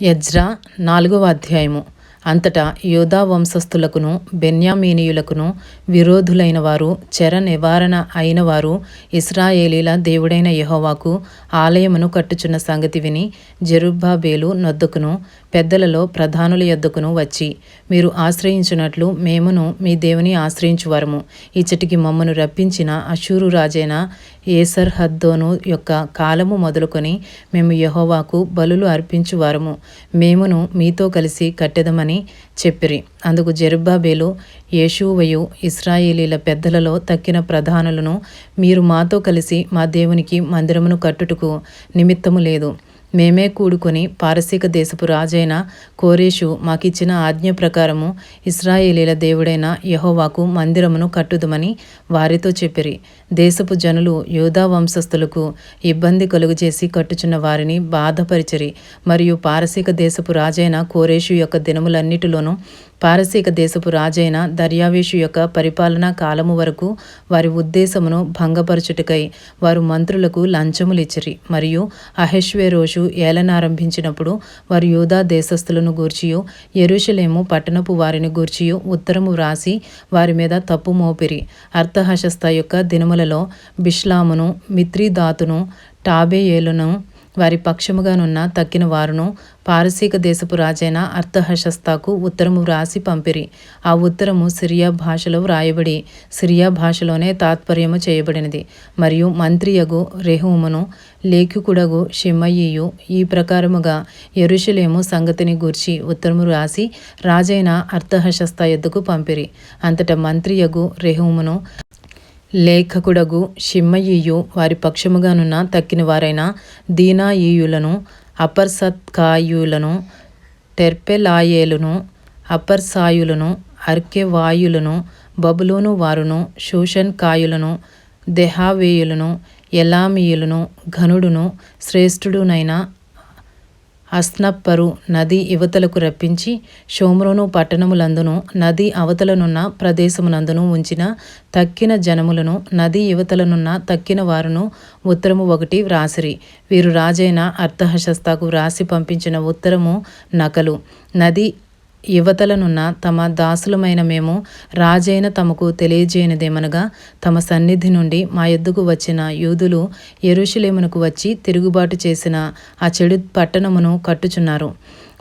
యజ్రా నాలుగవ అధ్యాయము. అంతటా యోధా వంశస్థులకును బెన్యామీనీయులకును విరోధులైన వారు చెర నివారణ అయిన వారు ఇస్రాయేలీల దేవుడైన యెహోవాకు ఆలయమును కట్టుచున్న సంగతి విని జెరుబ్బాబేలు నొద్దుకును పెద్దలలో ప్రధానుల యొద్దకును వచ్చి మీరు ఆశ్రయించున్నట్లు మేమును మీ దేవుని ఆశ్రయించువారము. ఇచ్చటికి మమ్మను రప్పించిన అశూరు రాజైన ఏసర్హద్దోను యొక్క కాలము మొదలుకొని మేము యహోవాకు బలులు అర్పించువారము. మేమును మీతో కలిసి కట్టెదమని చెప్పిరి. అందుకు జెరుబ్బాబేలు యేషూవయు ఇస్రాయేలీల పెద్దలలో తక్కిన ప్రధానులను మీరు మాతో కలిసి మా దేవునికి మందిరమును కట్టుటకు నిమిత్తము లేదు. మేమే కూడుకొని పారసీక దేశపు రాజైన కోరేషు మాకిచ్చిన ఆజ్ఞ ప్రకారము ఇస్రాయేలీల దేవుడైన యహోవాకు మందిరమును కట్టుదుమని వారితో చెప్పిరి. దేశపు జనులు యోధా వంశస్థులకు ఇబ్బంది కలుగజేసి కట్టుచున్న వారిని బాధపరిచిరి. మరియు పారసీక దేశపు రాజైన కోరేషు యొక్క దినములన్నిటిలోనూ పారసీక దేశపు రాజైన దర్యావేషు యొక్క పరిపాలనా కాలము వరకు వారి ఉద్దేశమును భంగపరచుటకై వారు మంత్రులకు లంచములిచ్చిరి. మరియు అహెష్వేరోషు ఏలనారంభించినప్పుడు వారు యూదా దేశస్థులను గూర్చియు ఎరుషలేము పట్టణపు వారిని గూర్చియు ఉత్తరము వ్రాసి వారి మీద తప్పు మోపిరి. అర్థహశస్త యొక్క దినములలో బిష్లామును మిత్రిదాతును టాబేయేలును వారి పక్షముగానున్న తక్కిన వారును పారసీక దేశపు రాజైన అర్థహశస్తాకు ఉత్తరము వ్రాసి పంపిరి. ఆ ఉత్తరము సిరియా భాషలో వ్రాయబడి సిరియా భాషలోనే తాత్పర్యము చేయబడినది. మరియు మంత్రియగు రెహూమును లేఖికుడగు షిమ్మయ్యు ఈ ప్రకారముగా ఎరుషలేము సంగతిని గూర్చి ఉత్తరము రాసి రాజైన అర్థహశస్త ఎద్దుకు పంపిరి. అంతటా మంత్రియగు రెహూమును లేఖకుడగు షిమ్మయియు వారి పక్షముగానున్న తక్కిన వారైన దీనాయియులను అపర్సత్కాయులను టెర్పెలాయేలును అపర్సాయులను అర్కెవాయులను బబులోను వారును షూషన్ కాయులను దెహావేయులను ఎలామీయులను ఘనుడును శ్రేష్ఠుడునైన అస్నప్పరు నది యువతలకు రప్పించి షోమ్రోను పట్టణములందును నది అవతలనున్న ప్రదేశమునందును ఉంచిన తక్కిన జనములను నది యువతలనున్న తక్కిన వారును ఉత్తరము ఒకటి వ్రాసిరి. వీరు రాజైన అర్థహశస్తాకు వ్రాసి పంపించిన ఉత్తరము నకలు. నది యువతలనున్న తమ దాసులమైన మేము రాజైన తమకు తెలియజేయనిదేమనగా తమ సన్నిధి నుండి మా ఎద్దుకు వచ్చిన యూదులు ఎరుషులేమునకు వచ్చి తిరుగుబాటు చేసిన ఆ చెడు పట్టణమును కట్టుచున్నారు.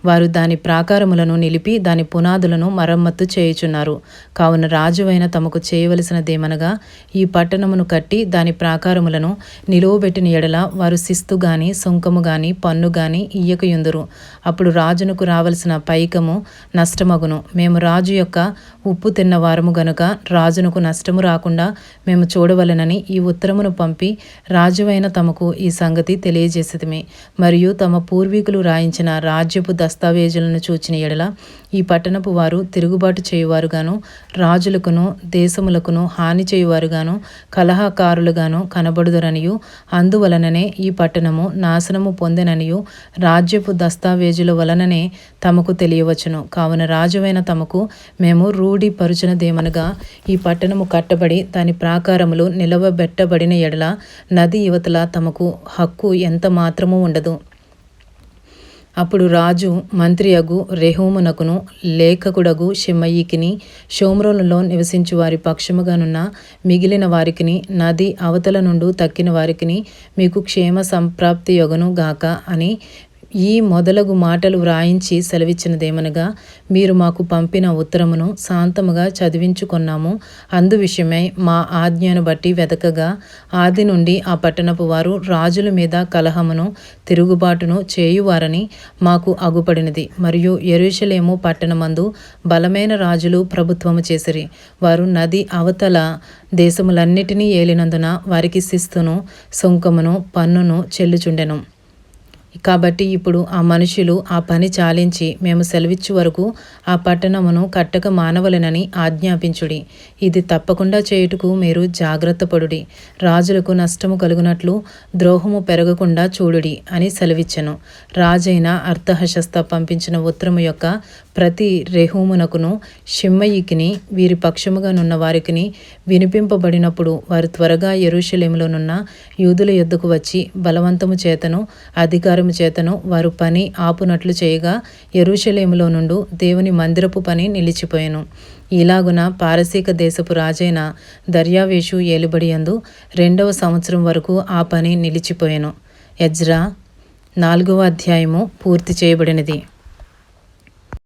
వారు దాని ప్రాకారములను నిలిపి దాని పునాదులను మరమ్మత్తు చేయుచున్నారు. కావున రాజువైన తమకు చేయవలసినదేమనగా ఈ పట్టణమును కట్టి దాని ప్రాకారములను నిలువబెట్టిన ఎడల వారు శిస్తు గాని సుంకము గాని పన్ను గాని ఇయ్యకయుందురు. అప్పుడు రాజునకు రావలసిన పైకము నష్టమగును. మేము రాజు యొక్క ఉప్పు తిన్న వారము గనుక రాజునకు నష్టము రాకుండా మేము చూడవలెనని ఈ ఉత్తరమును పంపి రాజువైన తమకు ఈ సంగతి తెలియజేసేదమే మరియు తమ పూర్వీకులు రాయించిన రాజ్యపు దస్తావేజులను చూచిన ఎడల ఈ పట్టణపు వారు తిరుగుబాటు చేయువారుగాను రాజులకును దేశములకును హాని చేయువారుగాను కలహకారులుగాను కనబడుదరనియు. అందువలననే ఈ పట్టణము నాశనము పొందెననియు. రాజ్యపు దస్తావేజుల వలననే తమకు తెలియవచ్చును. కావున రాజువైన తమకు మేము రూఢిపరుచినదేమనగా ఈ పట్టణము కట్టబడి దాని ప్రాకారములు నిలవబెట్టబడిన ఎడల నది యువతల తమకు హక్కు ఎంత మాత్రము ఉండదు. అప్పుడు రాజు మంత్రియగు రెహూమునకును లేఖకుడగు షిమ్మయికిని షోమ్రోలలో నివసించు వారి పక్షముగానున్న మిగిలిన వారికిని నది అవతల నుండు తక్కిన వారికిని మీకు క్షేమ సంప్రాప్తి యొగను గాక అని ఈ మొదలగు మాటలు వ్రాయించి సెలవిచ్చినదేమనగా మీరు మాకు పంపిన ఉత్తరమును శాంతముగా చదివించుకున్నాము. అందు విషయమై మా ఆజ్ఞను బట్టి వెదకగా ఆది నుండి ఆ పట్టణపు వారు రాజుల మీద కలహమును తిరుగుబాటును చేయువారని మాకు అగుపడినది. మరియు ఎరుషలేము పట్టణమందు బలమైన రాజులు ప్రభుత్వము చేసిరి. వారు నది అవతల దేశములన్నిటినీ ఏలినందున వారికి శిస్తును సుంకమును పన్నును చెల్లుచుండెను. కాబట్టి ఇప్పుడు ఆ మనుషులు ఆ పని చాలించి మేము సెలవిచ్చు వరకు ఆ పట్టణమును కట్టక మానవలెనని ఆజ్ఞాపించుడి. ఇది తప్పకుండా చేయుటకు మీరు జాగ్రత్త పడుడి. రాజులకు నష్టము కలుగునట్లు ద్రోహము పెరగకుండా చూడుడి అని సెలవిచ్చెను. రాజైన అర్థహశస్త పంపించిన ఉత్తరము యొక్క ప్రతి రెహూమునకును షిమ్మయికిని వీరి పక్షముగానున్న వారికిని వినిపింపబడినప్పుడు వారు త్వరగా ఎరుషలేములోనున్న యూదుల యొద్దకు వచ్చి బలవంతము చేతను అధికారము చేతను వారు పని ఆపునట్లు చేయగా ఎరుషలేములో నుండు దేవుని మందిరపు పని నిలిచిపోయాను. ఇలాగున పారసీక దేశపు రాజైన దర్యావేషు ఏలుబడియందు రెండవ సంవత్సరం వరకు ఆ పని నిలిచిపోయాను. ఎజ్రా నాలుగవ అధ్యాయము పూర్తి చేయబడినది.